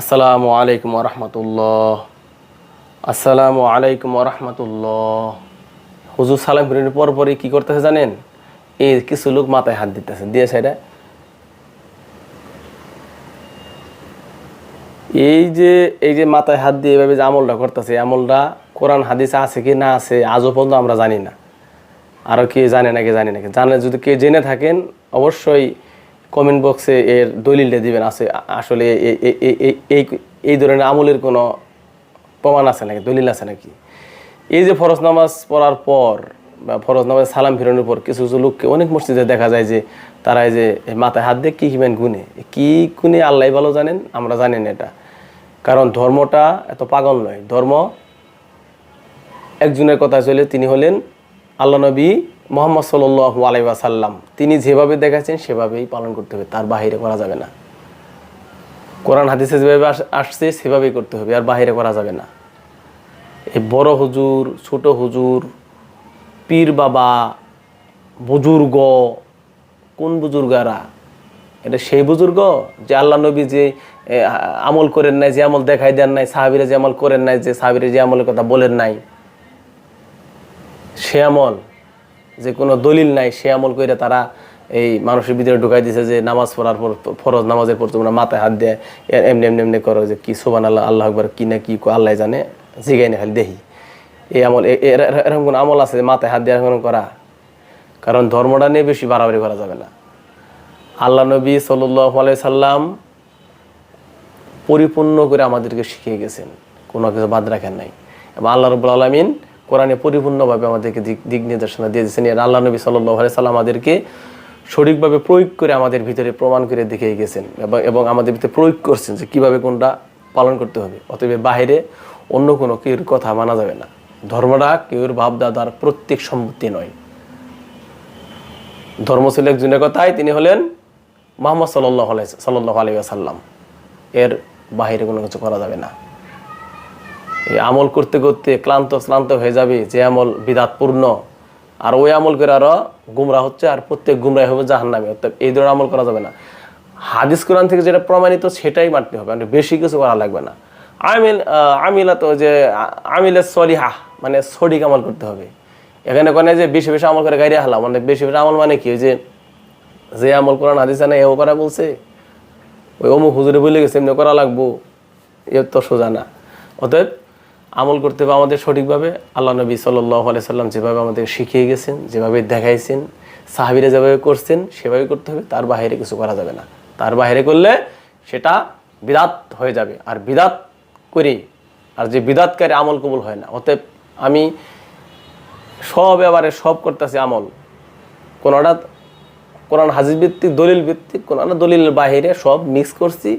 আসসালামু আলাইকুম রহমতুল্লাহ আসসালামু আলাইকুম রহমতুল্লাহ হুজুর সালাম ফিরানোর পর পরই কী করতেছে জানেন? এই কিছু লোক মাথায় হাত দিতেছে। দিয়ে সেটা এই যে এই যে মাথায় হাত দিয়ে এভাবে যে আমলটা করতেছে আমলটা কোরআন, হাদিসে আছে কি না আছে, আজও পর্যন্ত আমরা জানি না। আরও কে জানে না কে জানি না। কে জানে যদি কে জেনে থাকেন, অবশ্যই কমেন্ট বক্সে এর দলিলটা দিবেন, আছে, আসলে এই এই ধরনের আমলের কোনো প্রমাণ আছে নাকি, দলিল আছে নাকি? এই যে ফরজ নামাজ পড়ার পর বা ফরজ নামাজ সালাম ফিরানোর পর কিছু কিছু লোককে অনেক মসজিদে দেখা যায় যে তারা এই যে মাথায় হাত দিয়ে কী কিবেন গুনে। কী গুনে আল্লাহ ভালো জানেন? আমরা জানি না এটা। কারণ ধর্মটা এত পাগল নয়। ধর্ম একজনের কথা চলে তিনি হলেন আল্লাহ নবী মোহাম্মদ সাল্লু আলাই সাল্লাম তিনি যেভাবে দেখাচ্ছেন সেভাবেই পালন করতে হবে, তার বাহিরে করা যাবে না। কোরআন হাদিসে যেভাবে আস- আসছে, সেভাবেই করতে হবে, আর বাহিরে করা যাবে না। এই বড় হুজুর, ছোট হুজুর, পীর বাবা, বুজুর্গ, কোন বুজুর্গারা? এটা সেই বুজুর্গ যে আল্লাহ নবী যে আমল করেন নাই, যে আমল দেখাই দেন নাই, সাহাবিরা যে আমল করেন নাই, যে সাহাবিরা যে আমলের কথা বলেন নাই, সে আমল যে কোনো দলিল নাই, সে আমল করে তারা এই মানুষের ভিতরে ঢুকাই দিছে যে নামাজ পড়ার পর ফরজ নামাজের পর তোমরা মাথায় হাত দিয়ে এমনি এমনি এমনি করো যে কি সোবান আল্লাহ আল্লাহ একবার কি না কি আল্লাহ জানে, জিগাই না খালি দেখি। এই আমল এরকম কোনো আমল আছে মাথায় হাত দিয়ে এরকম করা? কারণ ধর্মটা নিয়ে বেশি বাড়াবাড়ি করা যাবে না। আল্লাহ নবী সাল্লাহ আলাই সাল্লাম পরিপূর্ণ করে আমাদেরকে শিখিয়ে গেছেন। কোনো কিছু বাদ রাখেন নাই। এবং আল্লাহ রবুল আলমিন কোরআনে পরিপূর্ণভাবে আমাদেরকে দিক নির্দেশনা দিয়ে দিয়েছেন। এর আল্লাহ নবী সাল্লাহ সাল্লাম আমাদেরকে সঠিকভাবে প্রয়োগ করে আমাদের ভিতরে প্রমাণ করে দেখিয়ে গেছেন এবং আমাদের ভিতরে প্রয়োগ করছেন যে কীভাবে কোনটা পালন করতে হবে। অতএব বাহিরে অন্য কোনো কেউর কথা মানা যাবে না। ধর্মটা কেউর ভাবদাদার প্রত্যেক সম্পত্তি নয়। ধর্ম ছিল একজনের কথাই তিনি হলেন মোহাম্মদ সাল্লাহ সাল্লাহ আলী আসাল্লাম এর বাহিরে কোনো কিছু করা যাবে না। আমল করতে করতে ক্লান্ত শ্রান্ত হয়ে যাবে, যে আমল বিদাতপূর্ণ। আর ওই আমল করে আরও গুমরা হচ্ছে, আর প্রত্যেক গুমরাই হবে জাহান্নামে। অর্থাৎ এই ধরনের আমল করা যাবে না। হাদিস কোরআন থেকে যেটা প্রমাণিত, সেটাই মানতে হবে। মানে বেশি কিছু করা লাগবে না। আমিল আমিলা তো যে আমিলের সলিহা মানে সঠিক আমল করতে হবে। এখানে কোনে যে বেশি বেশি আমল করে গাইরে হালা মানে বেশি বেশি আমল মানে কি? যে যে আমল কোরআন, হাদিসে না এও করা বলছে। ওই অমুক হুজুরে বলে গেছে, এমনি করা লাগবো এ তো সোজা না। অতএব আমল করতে হবে আমাদের সঠিকভাবে। আল্লাহ নবী সাল্লাহ সাল্লাম যেভাবে আমাদের শিখিয়ে গেছেন, যেভাবে দেখাইছেন, সাহাবিরা যেভাবে করছেন, সেভাবে করতে হবে, তার বাইরে কিছু করা যাবে না। তার বাইরে করলে সেটা বিদাত হয়ে যাবে। আর বিদাত করি, আর যে বিদাতকারী আমল কবুল হয় না। অতএব আমি সব এবারে সব করতেছি আমল। কোনোটা কোরআন হাজির ভিত্তিক, দলিল ভিত্তিক কোরআন দলিলের বাহিরে সব মিক্স করছি।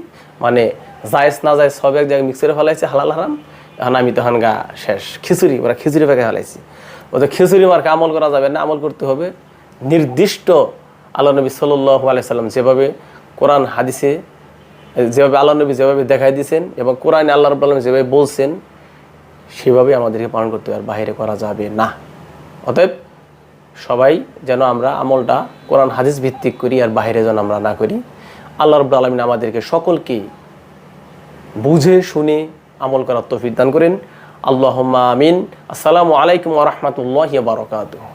মানে জায়েজ না যায় সব এক জায়গায় মিক্স করে ফেলাইছি, হালাল হারাম। এখন আমি তখন গা শেষ। খিচুড়ি, ওরা খিচুড়ি পেকে ফেলাইছি। ওদের খিচুড়ি মার্কে আমল করা যাবে না, আমল করতে হবে নির্দিষ্ট আল্লাহ নবী সাল্লাহ আলাইসাল্লাম যেভাবে কোরআন, হাদিসে, যেভাবে আল্লাহ নবী যেভাবে দেখাই দিয়েছেন এবং কোরআন আল্লাহ রব আলম যেভাবে বলছেন, সেভাবে আমাদেরকে পালন করতে হবে, আর বাইরে করা যাবে না। অতএব সবাই যেন আমরা আমলটা কোরআন, হাদিস ভিত্তিক করি আর বাইরে যেন আমরা না করি। আল্লাহ রব্লা আলমিন আমাদেরকে সকলকে বুঝে, শুনে আমল করার তৌফিক দান করেন। আল্লাহ আমিন। আসসালামু আলাইকুম রহমতুল্লাহ বারকাতুহ।